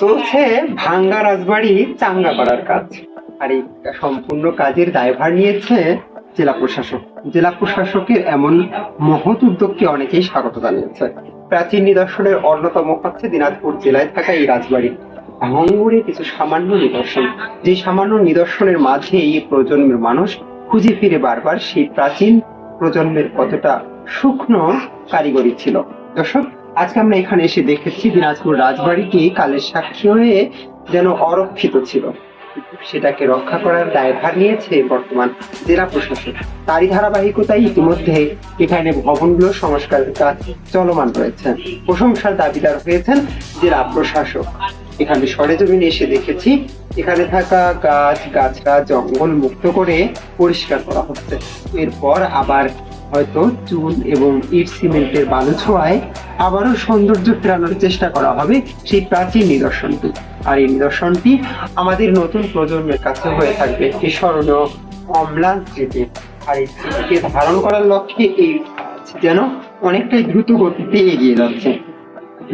চলছে ভাঙ্গা রাজবাড়ি চাঙ্গা করার কাজ। আর এই সম্পূর্ণ কাজের দায়ভার নিয়েছে জেলা প্রশাসক। জেলা প্রশাসকের এমন মহৎ উদ্যোগকে অনেকেই স্বাগত জানিয়েছে। প্রাচীন নিদর্শনের অন্যতম হচ্ছে দিনাজপুর জেলায় থাকা এই রাজবাড়ি। ভাঙ্গুরে কিছু সামান্য নিদর্শন। যে সামান্য নিদর্শনের মাঝে এই প্রজন্মের মানুষ খুঁজে ফিরে বারবার সেই প্রাচীন প্রজন্মের কতটা শুকনো কারিগরি ছিল। দর্শক আজকে আমরা এখানে এসে দেখেছি দিনাজপুর রাজবাড়িটি কালের সাক্ষী হয়ে যেন অরক্ষিত ছিল। সেটাকে রক্ষা করার দায়ভার নিয়েছে বর্তমান জেলা প্রশাসন। তারই ধারাবাহিকতায় ইতিমধ্যে এখানে ভবনগুলো সংস্কারের কাজ চলমান রয়েছে। প্রশংসার দাবিদার হয়েছেন জেলা প্রশাসক। এখানে সরেজমিনে এসে দেখেছি, এখানে থাকা গাছ, গাছরা, জঙ্গল মুক্ত করে পরিষ্কার করা হচ্ছে। এরপর আবার হয়তো চুন এবং ইট সিমেন্টের বালু ছোঁয়ায় আবারও সৌন্দর্য ফেরানোর চেষ্টা করা হবে সেই প্রাচীন নিদর্শনটি। আর এই নিদর্শনটি আমাদের নতুন প্রজন্মের কাছে হয়ে থাকবে একটি স্মরণীয় অম্লান স্মৃতি। আর এই স্মৃতিকে ধারণ করার লক্ষ্যে এই যেন অনেকটাই দ্রুত গতিতে এগিয়ে যাচ্ছে।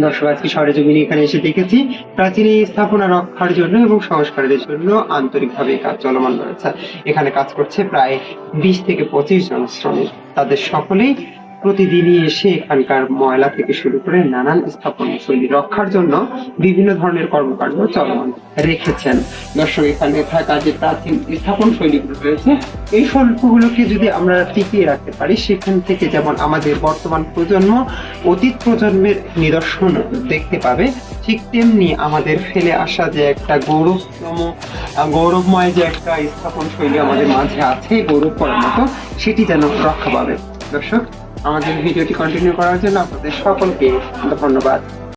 দর্শক, আজকে সরেজমিনে এখানে এসে দেখেছি। প্রাচীন এই স্থাপনা রক্ষার জন্য এবং সংস্কারের জন্য আন্তরিকভাবে কাজ চলমান রয়েছে। এখানে কাজ করছে প্রায় বিশ থেকে পঁচিশ জন শ্রমিক। তাদের সকলেই প্রতিদিনই এসে এখানকার ময়লা থেকে শুরু করে নানান স্থাপনা শৈলী রক্ষার জন্য বিভিন্ন ধরনের কর্মকাণ্ড চলমান রেখেছেন। দর্শক, এখানে থাকা যে প্রাচীন স্থাপন শৈলীগুলো রয়েছে, এই শিল্পগুলোকে যদি আমরা টিকিয়ে রাখতে পারি, সেখান থেকে যেমন আমাদের বর্তমান প্রজন্ম অতীত প্রজন্মের নিদর্শন দেখতে পাবে, ঠিক তেমনি আমাদের ফেলে আসা যে একটা গৌরবতম, গৌরবময় যে একটা স্থাপন শৈলী আমাদের মাঝে আছে গৌরব করার মতো সেটি যেন রক্ষা পাবে। দর্শক আমাদের ভিডিওটি কন্টিনিউ করার জন্য আপনাদের সকলকে ধন্যবাদ।